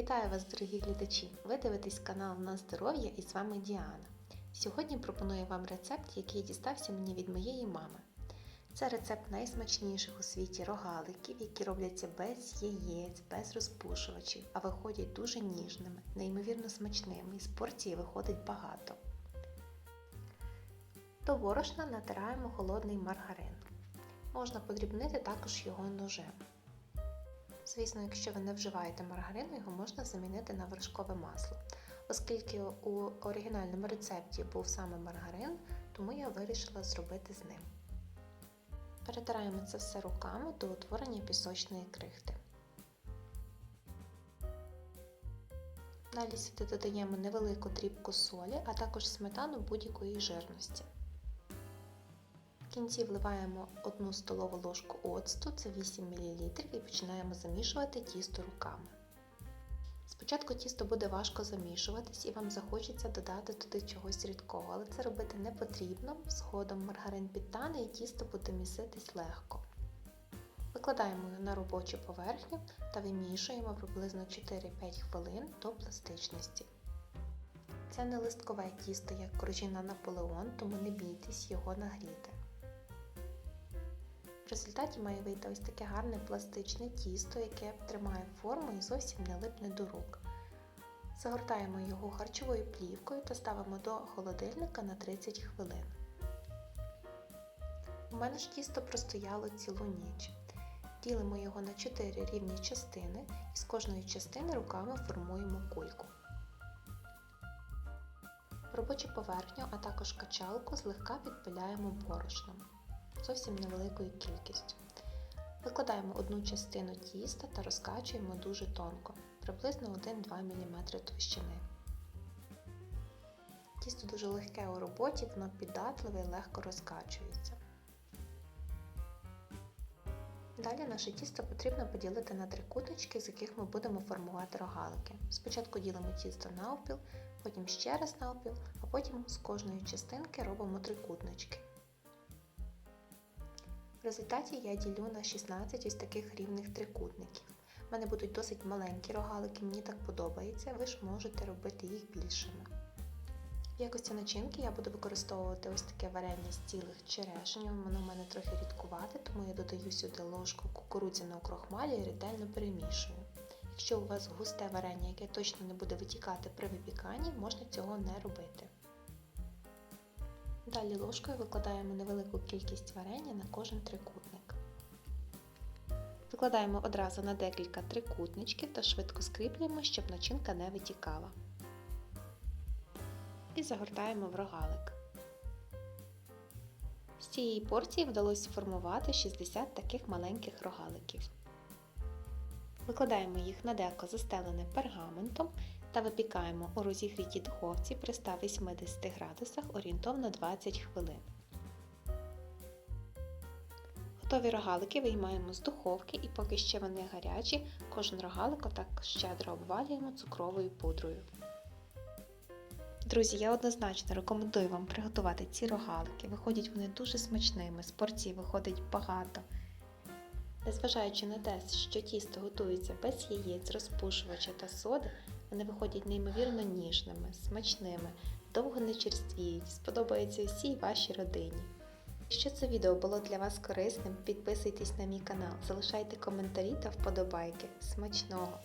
Вітаю вас, дорогі глядачі! Ви дивитесь канал на здоров'я і з вами Діана. Сьогодні пропоную вам рецепт, який дістався мені від моєї мами. Це рецепт найсмачніших у світі рогаликів, які робляться без яєць, без розпушувачів, а виходять дуже ніжними, неймовірно смачними, і з порції виходить багато. До борошна натираємо холодний маргарин. Можна подрібнити також його ножем. Звісно, якщо ви не вживаєте маргарину, його можна замінити на вершкове масло. Оскільки у оригінальному рецепті був саме маргарин, тому я вирішила зробити з ним. Перетираємо це все руками до утворення пісочної крихти. Далі сюди додаємо невелику дрібку солі, а також сметану будь-якої жирності. В кінці вливаємо 1 столову ложку оцту, це 8 мл, і починаємо замішувати тісто руками. Спочатку тісто буде важко замішуватись і вам захочеться додати туди чогось рідкого, але це робити не потрібно. Згодом маргарин підтане і тісто буде міситись легко. Викладаємо його на робочу поверхню та вимішуємо приблизно 4-5 хвилин до пластичності. Це не листкове тісто, як коржіна Наполеон, тому не бійтесь його нагріти. В результаті має вийти ось таке гарне пластичне тісто, яке тримає форму і зовсім не липне до рук. Загортаємо його харчовою плівкою та ставимо до холодильника на 30 хвилин. У мене ж тісто простояло цілу ніч. Ділимо його на 4 рівні частини і з кожної частини руками формуємо кульку. Робочу поверхню, а також качалку злегка підпиляємо борошном зовсім невеликою кількістю. Викладаємо одну частину тіста та розкачуємо дуже тонко, приблизно 1-2 мм товщини. Тісто дуже легке у роботі, воно піддатливе і легко розкачується. Далі наше тісто потрібно поділити на три куточки, з яких ми будемо формувати рогалики. Спочатку ділимо тісто навпіл, потім ще раз навпіл, а потім з кожної частинки робимо трикутнички. В результаті я ділю на 16 ось таких рівних трикутників. У мене будуть досить маленькі рогалики, мені так подобається, ви ж можете робити їх більшими. В якості начинки я буду використовувати ось таке варення з цілих черешень, воно в мене трохи рідкувате, тому я додаю сюди ложку кукурудзяного крохмалю і ретельно перемішую. Якщо у вас густе варення, яке точно не буде витікати при випіканні, можна цього не робити. Далі ложкою викладаємо невелику кількість варення на кожен трикутник. Викладаємо одразу на декілька трикутничків та швидко скріплюємо, щоб начинка не витікала. І загортаємо в рогалик. З цієї порції вдалося сформувати 60 таких маленьких рогаликів. Викладаємо їх на деко застелене пергаментом та випікаємо у розігрітій духовці при 180 градусах орієнтовно 20 хвилин. Готові рогалики виймаємо з духовки і поки ще вони гарячі, кожен рогалик отак щедро обвалюємо цукровою пудрою. Друзі, я однозначно рекомендую вам приготувати ці рогалики. Виходять вони дуже смачними, з порції виходить багато. Незважаючи на те, що тісто готується без яєць, розпушувача та соди, вони виходять неймовірно ніжними, смачними, довго не черствіють, сподобаються всій вашій родині. Якщо це відео було для вас корисним, підписуйтесь на мій канал, залишайте коментарі та вподобайки. Смачного!